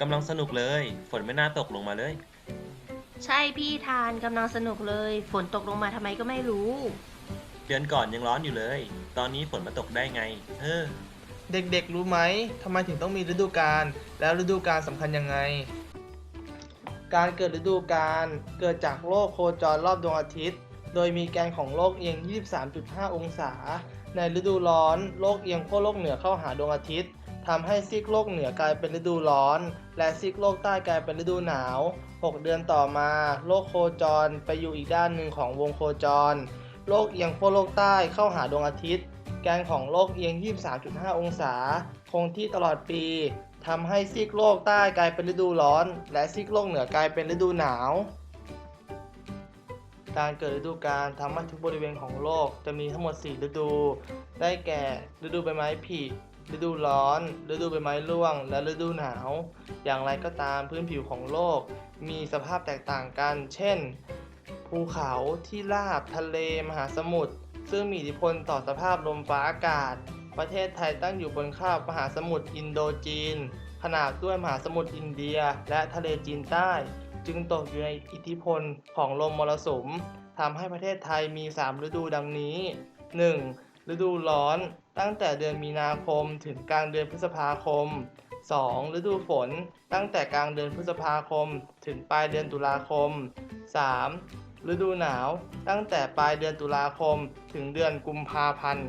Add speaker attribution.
Speaker 1: กำลังสนุกเลย ฝนไม่น่าตกลงมาเลย
Speaker 2: ใช่พี่ทานกำลังสนุกเลย ฝนตกลงมาทำไมก็ไม่รู้
Speaker 1: เดือนก่อนยังร้อนอยู่เลย ตอนนี้ฝนมาตกได้ไง เออ
Speaker 3: เด็กๆรู้ไหมทำไมถึงต้องมีฤดูกาลแล้วฤดูกาลสำคัญยังไง การเกิดฤดูกาลเกิดจากโลกโคจรรอบดวงอาทิตย์ โดยมีแกนของโลกเอียง 23.5 องศา ในฤดูร้อน โลกเอียงขั้วโลกเหนือเข้าหาดวงอาทิตย์ ทำให้ซีกโลกเหนือกลายเป็นฤดูร้อน และซีกโลกใต้กลายเป็นฤดูหนาว 6 เดือนต่อมา โลกโคจรไปอยู่อีกด้านหนึ่งของวงโคจร โลกเอียงขั้วโลกใต้เข้าหาดวงอาทิตย์ แกนของโลกเอียง 23.5 องศา คงที่ตลอดปีทำให้ซีกโลกใต้กลายเป็นฤดูร้อน และซีกโลกเหนือกลายเป็นฤดูหนาวการเกิดฤดูกาลทำให้ทุกบริเวณของโลกจะมีทั้งหมด 4 ฤดู ได้แก่ฤดูใบไม้ผลิ ฤดูร้อน ฤดูใบไม้ร่วง และฤดูหนาว อย่างไรก็ตามพื้นผิวของโลก มีสภาพแตกต่างกัน เช่น ภูเขาที่ราบทะเลมหาสมุทรซึ่งมีอิทธิพลต่อสภาพลมฟ้าอากาศ ประเทศไทยตั้งอยู่บนคาบมหาสมุทรอินโดจีน ขนาบด้วยมหาสมุทรอินเดีย และทะเลจีนใต้ จึงตกอยู่ในอิทธิพลของลมมรสุมทำให้ประเทศไทยมี 3 ฤดูดังนี้ 1. ฤดูร้อนตั้งแต่เดือนมีนาคมถึงกลางเดือนพฤษภาคม 2. ฤดูฝนตั้งแต่กลางเดือนพฤษภาคม ถึงปลายเดือนตุลาคม 3. ฤดูหนาวตั้งแต่ปลายเดือนตุลาคม ถึงเดือนกุมภาพันธ์